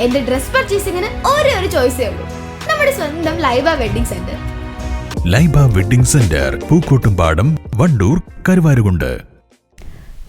എന്റെ ഡ്രസ് പർച്ചേസിംഗിന് ഒരേ ഒരു ചോയ്സേ ഉള്ളൂ. നമ്മുടെ സ്വന്തം Laiba wedding centre. Laiba wedding centre Pookkottumpadam Wandoor Karuvarakundu.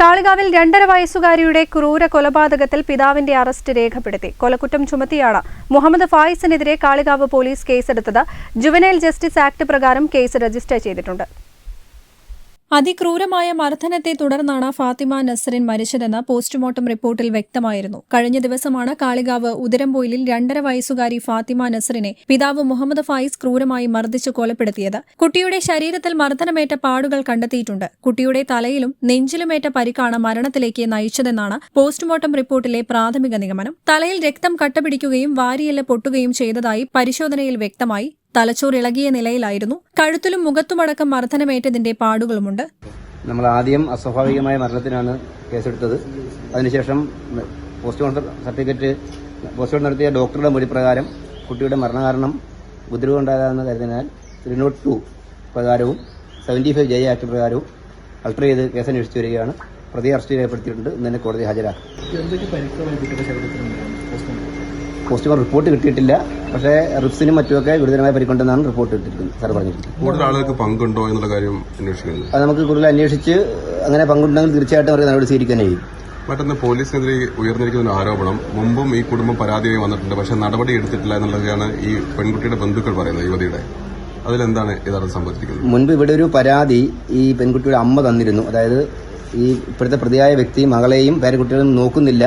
കാളികാവിൽ രണ്ടര വയസ്സുകാരിയുടെ ക്രൂര കൊലപാതകത്തിൽ പിതാവിന്റെ അറസ്റ്റ് രേഖപ്പെടുത്തി. കൊലക്കുറ്റം ചുമത്തിയാണ്. മുഹമ്മദ് ഫായിസിനെതിരെ കാളികാവ് പോലീസ് കേസെടുത്തത്. ജുവനൈൽ ജസ്റ്റിസ് ആക്ട് പ്രകാരം കേസ് രജിസ്റ്റർ ചെയ്തിട്ടുണ്ട്. അതിക്രൂരമായ മർദ്ദനത്തെ തുടർന്നാണ് ഫാത്തിമ നസറിൻ മരിച്ചതെന്ന് പോസ്റ്റ്മോർട്ടം റിപ്പോർട്ടിൽ വ്യക്തമായിരുന്നു. കഴിഞ്ഞ ദിവസമാണ് കാളികാവ് ഉദരംപോയിലിൽ രണ്ടര വയസ്സുകാരി ഫാത്തിമ നസറിനെ പിതാവ് മുഹമ്മദ് ഫായിസ് ക്രൂരമായി മർദ്ദിച്ച് കൊലപ്പെടുത്തിയത്. കുട്ടിയുടെ ശരീരത്തിൽ മർദ്ദനമേറ്റ പാടുകൾ കണ്ടെത്തിയിട്ടുണ്ട്. കുട്ടിയുടെ തലയിലും നെഞ്ചിലുമേറ്റ പരിക്കാണ് മരണത്തിലേക്ക് നയിച്ചതെന്നാണ് പോസ്റ്റ്മോർട്ടം റിപ്പോർട്ടിലെ പ്രാഥമിക നിഗമനം. തലയിൽ രക്തം കട്ടപിടിക്കുകയും വാരിയെല്ല് പൊട്ടുകയും ചെയ്തതായി പരിശോധനയിൽ വ്യക്തമായി. തലച്ചോർ ഇളകിയ നിലയിലായിരുന്നു. കഴുത്തിലും മുഖത്തുമടക്കം മർദ്ദനമേറ്റതിന്റെ പാടുകളുമുണ്ട്. നമ്മൾ ആദ്യം അസ്വാഭാവികമായ മരണത്തിനാണ് കേസെടുത്തത്. അതിനുശേഷം പോസ്റ്റ്മോർട്ടം സർട്ടിഫിക്കറ്റ് പോസ്റ്റ്മോർട്ടം നടത്തിയ ഡോക്ടറുടെ മൊഴി പ്രകാരം കുട്ടിയുടെ മരണകാരണം ഉപദ്രവമുണ്ടാകാമെന്ന് കരുതിനാൽ ത്രീ നോട്ട് ടു പ്രകാരവും സെവന്റി ഫൈവ് ജെ ആക്ട് പ്രകാരവും അൾട്ടർ ചെയ്ത് കേസ് അന്വേഷിച്ചു വരികയാണ്. പ്രതി അറസ്റ്റ് രേഖപ്പെടുത്തിയിട്ടുണ്ട് ഇന്ന് തന്നെ കോടതി ഹാജരാക്കും. പോസ്റ്റ്മോർട്ടം റിപ്പോർട്ട് കിട്ടിയിട്ടില്ല. പക്ഷേ റിപ്സിനും മറ്റുമൊക്കെ ഗുരുതരമായ പരിക്കുണ്ടെന്നാണ് റിപ്പോർട്ട് കിട്ടിയിരിക്കുന്നത്. സാർ പറഞ്ഞിരിക്കുന്നത്. കൂടുതൽ ആളുകൾക്ക് പങ്കുണ്ടോ എന്നുള്ള കാര്യം അന്വേഷിക്കുന്നു അത് നമുക്ക് കൂടുതൽ അന്വേഷിച്ച് അങ്ങനെ പങ്കുണ്ടെങ്കിൽ തീർച്ചയായിട്ടും അവർക്ക് നടപടി സ്വീകരിക്കാൻ കഴിയും. മറ്റൊന്ന് പോലീസിനെതിരെ ഉയർന്നിരിക്കുന്ന ആരോപണം. മുമ്പും ഈ കുടുംബം പരാതിയായി വന്നിട്ടുണ്ട്. പക്ഷെ നടപടി എടുത്തിട്ടില്ല എന്നുള്ളതാണ് ഈ പെൺകുട്ടിയുടെ ബന്ധുക്കൾ പറയുന്നത് യുവതിയുടെ. അതിലെന്താണ് യഥാർത്ഥം സംഭവിച്ചിരിക്കുന്നത്? മുൻപ് ഇവിടെ ഒരു പരാതി ഈ പെൺകുട്ടിയുടെ അമ്മ തന്നിരുന്നു. അതായത് ഈ ഇപ്പോഴത്തെ പ്രതിയായ വ്യക്തി മകളെയും പേരക്കുട്ടികളും നോക്കുന്നില്ല.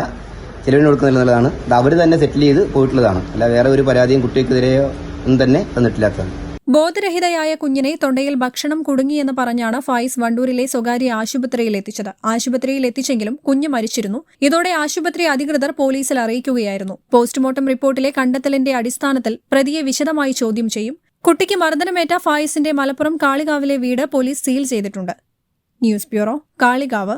ചെലവിന് കൊടുക്കുന്നില്ല എന്നുള്ളതാണ് അത് അവർ തന്നെ സെറ്റിൽ ചെയ്ത് പോയിട്ടുള്ളതാണ്. അല്ല വേറെ ഒരു പരാതിയും കുട്ടിക്കെതിരെയോ ഒന്നും തന്നെ തന്നിട്ടില്ലാത്തതാണ്. ബോധരഹിതയായ കുഞ്ഞിനെ തൊണ്ടയിൽ ഭക്ഷണം കുടുങ്ങിയെന്ന് പറഞ്ഞാണ് ഫായിസ് വണ്ടൂരിലെ സ്വകാര്യ ആശുപത്രിയിൽ എത്തിച്ചത്. ആശുപത്രിയിൽ എത്തിച്ചെങ്കിലും കുഞ്ഞ് മരിച്ചിരുന്നു. ഇതോടെ ആശുപത്രി അധികൃതർ പോലീസിൽ അറിയിക്കുകയായിരുന്നു. പോസ്റ്റ്മോർട്ടം റിപ്പോർട്ടിലെ കണ്ടെത്തലിന്റെ അടിസ്ഥാനത്തിൽ പ്രതിയെ വിശദമായി ചോദ്യം ചെയ്യും. കുട്ടിക്ക് മർദ്ദനമേറ്റ ഫായിസിന്റെ മലപ്പുറം കാളികാവിലെ വീട് പോലീസ് സീൽ ചെയ്തിട്ടുണ്ട്. News bureau Kalikavu.